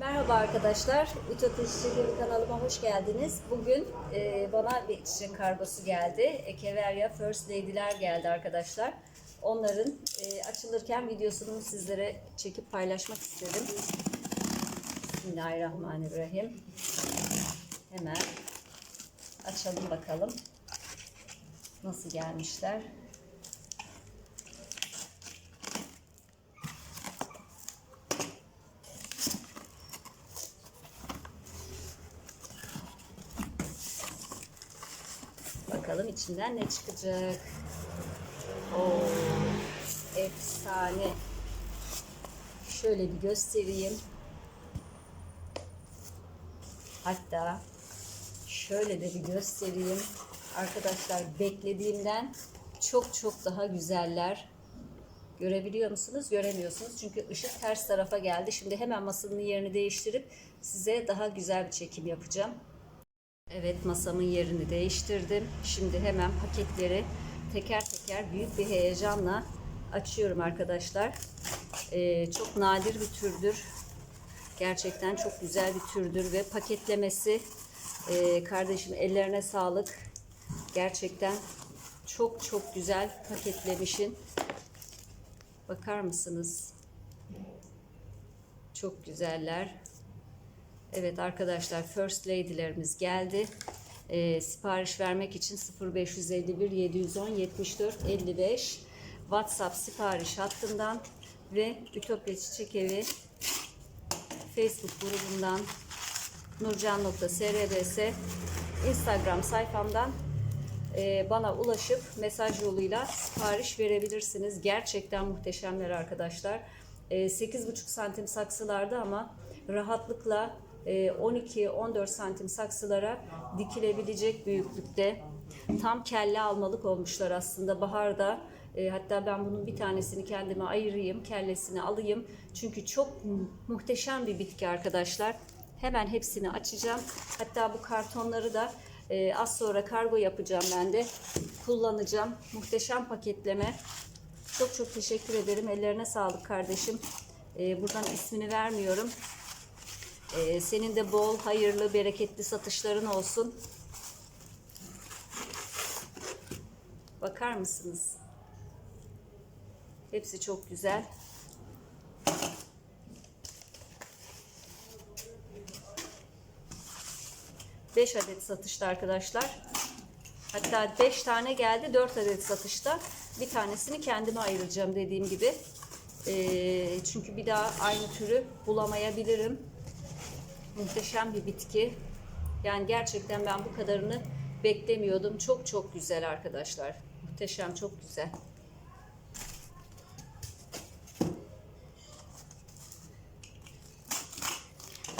Merhaba arkadaşlar, Ütopya Çiçekleri kanalıma hoş geldiniz. Bugün e, bana bir çiçek kargosu geldi. Ekeveria First Lady'ler geldi arkadaşlar. Onların e, açılırken videosunu sizlere çekip paylaşmak istedim. Bismillahirrahmanirrahim. Hemen açalım bakalım. Nasıl gelmişler. Bakalım içinden ne çıkacak. Oo, efsane. Şöyle bir göstereyim. Hatta şöyle de bir göstereyim. Arkadaşlar beklediğimden çok çok daha güzeller. Görebiliyor musunuz? Göremiyorsunuz. Çünkü ışık ters tarafa geldi. Şimdi hemen masanın yerini değiştirip size daha güzel bir çekim yapacağım. Evet masamın yerini değiştirdim. Şimdi hemen paketleri teker teker büyük bir heyecanla açıyorum arkadaşlar. Ee, çok nadir bir türdür. Gerçekten çok güzel bir türdür ve paketlemesi e, kardeşim ellerine sağlık. Gerçekten çok çok güzel paketlemişin. Bakar mısınız? Çok güzeller. Evet arkadaşlar First Lady'lerimiz geldi. Ee, sipariş vermek için 0551 710 74 55 WhatsApp sipariş hattından ve Ütopya Çiçek Evi Facebook grubundan nurcan.srbs Instagram sayfamdan e, bana ulaşıp mesaj yoluyla sipariş verebilirsiniz. Gerçekten muhteşemler arkadaşlar. E, 8,5 santim saksılarda ama rahatlıkla 12-14 santim saksılara dikilebilecek büyüklükte. Tam kelle almalık olmuşlar aslında baharda. E, hatta ben bunun bir tanesini kendime ayırayım, kellesini alayım. Çünkü çok mu- muhteşem bir bitki arkadaşlar. Hemen hepsini açacağım. Hatta bu kartonları da e, az sonra kargo yapacağım ben de. Kullanacağım. Muhteşem paketleme. Çok çok teşekkür ederim. Ellerine sağlık kardeşim. E, buradan ismini vermiyorum. Ee, senin de bol, hayırlı, bereketli satışların olsun. Bakar mısınız? Hepsi çok güzel. Beş adet satışta arkadaşlar. Hatta 5 tane geldi, 4 adet satışta. Bir tanesini kendime ayıracağım dediğim gibi. Ee, çünkü bir daha aynı türü bulamayabilirim. Muhteşem bir bitki. Yani gerçekten ben bu kadarını beklemiyordum. Çok çok güzel arkadaşlar. Muhteşem, çok güzel.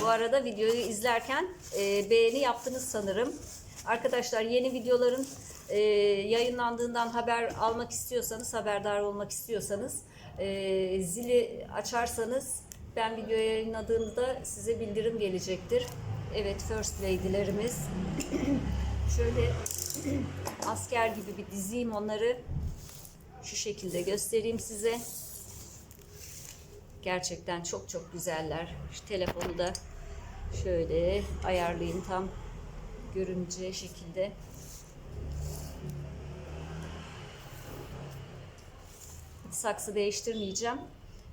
Bu arada videoyu izlerken e, beğeni yaptınız sanırım. Arkadaşlar yeni videoların e, yayınlandığından haber almak istiyorsanız, haberdar olmak istiyorsanız e, zili açarsanız ben video yayınladığımda size bildirim gelecektir. Evet First Lady'lerimiz. Şöyle asker gibi bir dizeyim onları. Şu şekilde göstereyim size. Gerçekten çok çok güzeller. Şu telefonu da şöyle ayarlayayım tam görüneceği şekilde. Saksı değiştirmeyeceğim.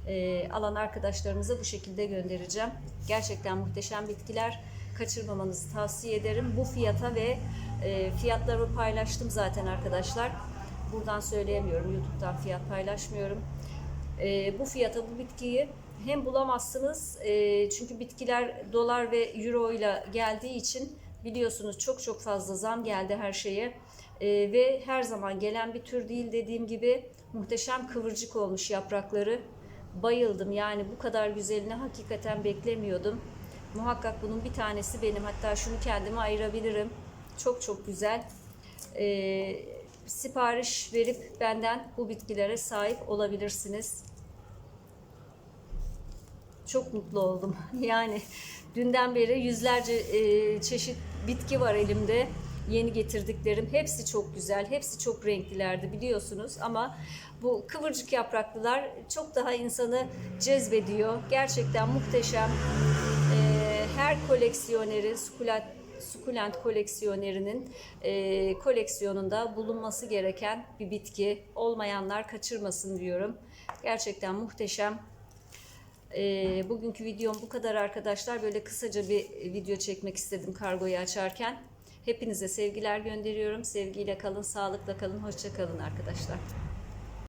Ee, alan arkadaşlarımıza bu şekilde göndereceğim. Gerçekten muhteşem bitkiler. Kaçırmamanızı tavsiye ederim. Bu fiyata ve e, fiyatlarımı paylaştım zaten arkadaşlar. Buradan söyleyemiyorum. YouTube'dan fiyat paylaşmıyorum. E, bu fiyata bu bitkiyi hem bulamazsınız e, çünkü bitkiler dolar ve euro ile geldiği için biliyorsunuz çok çok fazla zam geldi her şeye E, ve her zaman gelen bir tür değil dediğim gibi muhteşem kıvırcık olmuş yaprakları bayıldım. Yani bu kadar güzelini hakikaten beklemiyordum. Muhakkak bunun bir tanesi benim. Hatta şunu kendime ayırabilirim. Çok çok güzel. E, sipariş verip benden bu bitkilere sahip olabilirsiniz. Çok mutlu oldum. Yani dünden beri yüzlerce e, çeşit bitki var elimde. Yeni getirdiklerim hepsi çok güzel, hepsi çok renklilerdi biliyorsunuz ama bu kıvırcık yapraklılar çok daha insanı cezbediyor. Gerçekten muhteşem. Ee, her koleksiyoneri, sukulent, sukulent koleksiyonerinin e, koleksiyonunda bulunması gereken bir bitki. Olmayanlar kaçırmasın diyorum. Gerçekten muhteşem. Ee, bugünkü videom bu kadar arkadaşlar. Böyle kısaca bir video çekmek istedim kargoyu açarken. Hepinize sevgiler gönderiyorum. Sevgiyle kalın, sağlıkla kalın, hoşça kalın arkadaşlar.